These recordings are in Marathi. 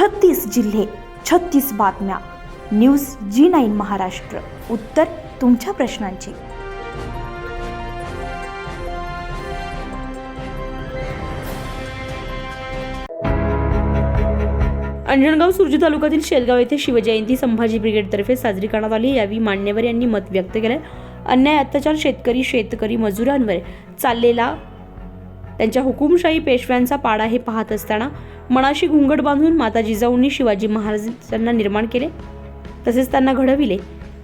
छत्तीस जिल्हे छत्तीस बातम्या. News G nine Maharashtra. उत्तर तुमच्या प्रश्नांची. अंजणगाव सुरजी तालुक्यातील शेलगाव येथे शिवजयंती संभाजी ब्रिगेडतर्फे साजरी करण्यात आली. यावेळी मान्यवर यांनी मत व्यक्त केलं. अन्याय अत्याचार शेतकरी शेतकरी मजुरांवर चाललेला त्यांच्या हुकुमशाही पेशव्यांचा पाडा हे पाहत असताना मनाशी घुंगट बांधून माता जिजाऊंनी शिवाजी महाराजांना निर्माण केले. तसेच त्यांना घडविले.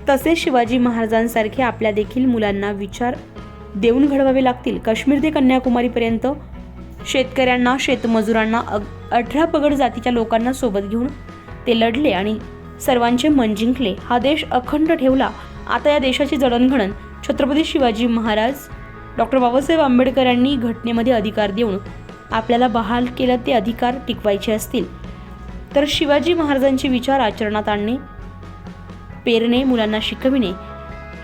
तसेच शिवाजी महाराजांसारखे आपल्या देखील मुलांना विचार देऊन घडवावे लागतील. काश्मीर ते कन्याकुमारीपर्यंत शेतकऱ्यांना शेतमजुरांना अग- अठरा पगड जातीच्या लोकांना सोबत घेऊन ते लढले आणि सर्वांचे मन जिंकले. हा देश अखंड ठेवला. आता या देशाची जडणघडण छत्रपती शिवाजी महाराज डॉक्टर बाबासाहेब आंबेडकरांनी घटनेमध्ये अधिकार देऊन आपल्याला बहाल केलं ते अधिकार टिकवायचे असतील. तर शिवाजी महाराजांचे विचार आचरणात आणणे पेरणे मुलांना शिकविणे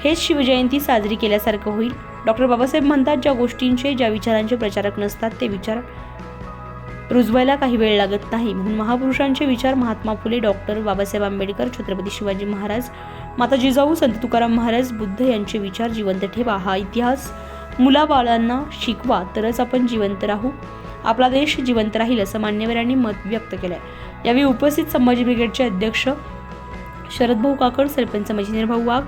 हेच शिवजयंती साजरी केल्यासारखं होईल. डॉक्टर बाबासाहेब म्हणतात ज्या गोष्टींचे ज्या विचारांचे प्रचारक नसतात ते विचार रुजवायला काही वेळ लागत नाही. म्हणून महापुरुषांचे विचार महात्मा फुले डॉक्टर बाबासाहेब आंबेडकर छत्रपती शिवाजी महाराज माता जिजाऊ संत तुकाराम महाराज बुद्ध यांचे विचार जिवंत ठेवा. हा इतिहास मुलाबाळांना शिकवा तरच आपण जिवंत राहू. आपला देश जिवंत राहील असं मान्यवरांनी मत व्यक्त केलंय. यावेळी उपस्थित संभाजी ब्रिगेडचे अध्यक्ष शरद भाऊ काकड सरपंच मजिनीर भाऊ वाघ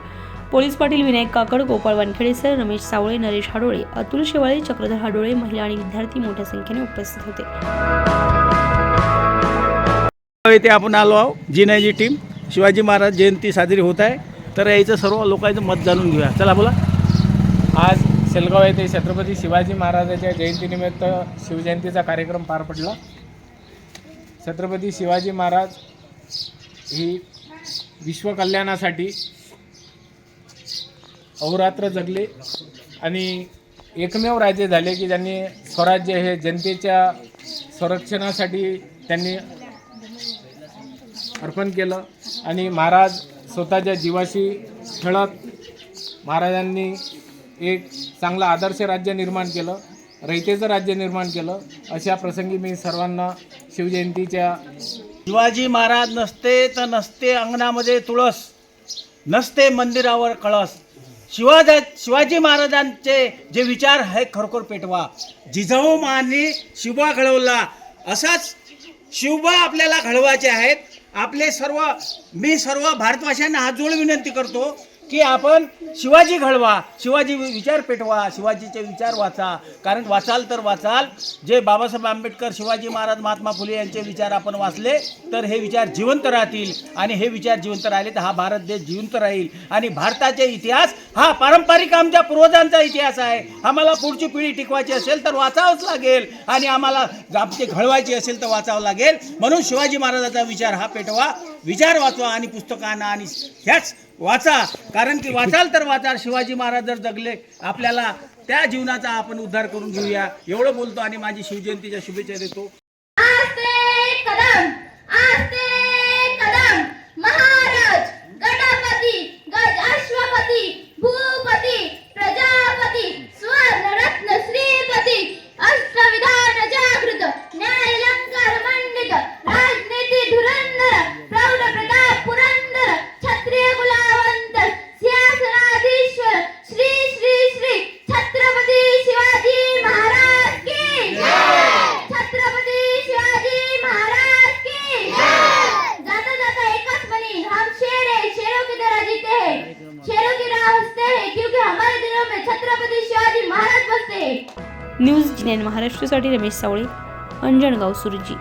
पोलीस पाटील विनायक काकड गोपाळ वानखेडे सर रमेश सावळे नरेश हाडोळे अतुल शेवाळे चक्रधर हाडोळे महिला आणि विद्यार्थी मोठ्या संख्येने उपस्थित होते. येथे आपण आलो आहो जिनाची टीम. शिवाजी महाराज जयंती साजरी होत आहे. तर याचं सर्व लोकांचं मत जाणून घेऊया. चला बोला. आज सेलगाव येथे छत्रपती शिवाजी महाराजाच्या जयंतीनिमित्त शिवजयंतीचा कार्यक्रम पार पडला. छत्रपती शिवाजी महाराज ही विश्वकल्याणासाठी अहोरात्र जगले आणि एकमेव राजे झाले की ज्यांनी स्वराज्य हे जनतेच्या संरक्षणासाठी त्यांनी अर्पण केलं आणि महाराज स्वतःच्या जीवाशी खेळत महाराजांनी एक चांगलं आदर्श राज्य निर्माण केलं रयतेचं राज्य निर्माण केलं अशा प्रसंगी मी सर्वांना शिवजयंतीच्या शिवाजी महाराज नसते तर नसते अंगणामध्ये तुळस नसते मंदिरावर कळस. शिवाजा शिवाजी महाराजांचे जे विचार आहे खरोखर पेटवा. जिजाऊ महानी शिवा घडवला. असाच शिवबा आपल्याला घडवायचे आहेत. आपले सर्व मी सर्व भारतवासियांना हात जोड विनंती करतो की आपण शिवाजी घडवा शिवाजी विचार पेटवा शिवाजीचे विचार वाचा. कारण वाचाल तर वाचाल. जे बाबासाहेब आंबेडकर शिवाजी महाराज महात्मा फुले यांचे विचार आपण वाचले तर हे विचार जिवंत राहतील. आणि हे विचार जिवंत राहिले तर हा भारत देश जिवंत राहील. आणि भारताचे इतिहास हा पारंपरिक आमच्या पूर्वजांचा इतिहास आहे. आम्हाला पुढची पिढी टिकवायची असेल तर वाचावंच लागेल. आणि आम्हाला आमचे घडवायची असेल तर वाचावं लागेल. म्हणून शिवाजी महाराजाचा विचार हा पेटवा. विचार वाचवा आणि पुस्तकांना आणि ह्याच वाचा. कारण की वाचाल तर वाचाल. शिवाजी महाराज जर जगले आपल्याला त्या जीवनाचा आपण उद्धार करून घेऊया. एवढं बोलतो आणि माझी शिवजयंतीच्या शुभेच्छा देतो. न्यूज जिनेन महाराष्ट्रसाठी महाराष्ट्रासाठी रमेश सावळे अंजणगाव सुरजी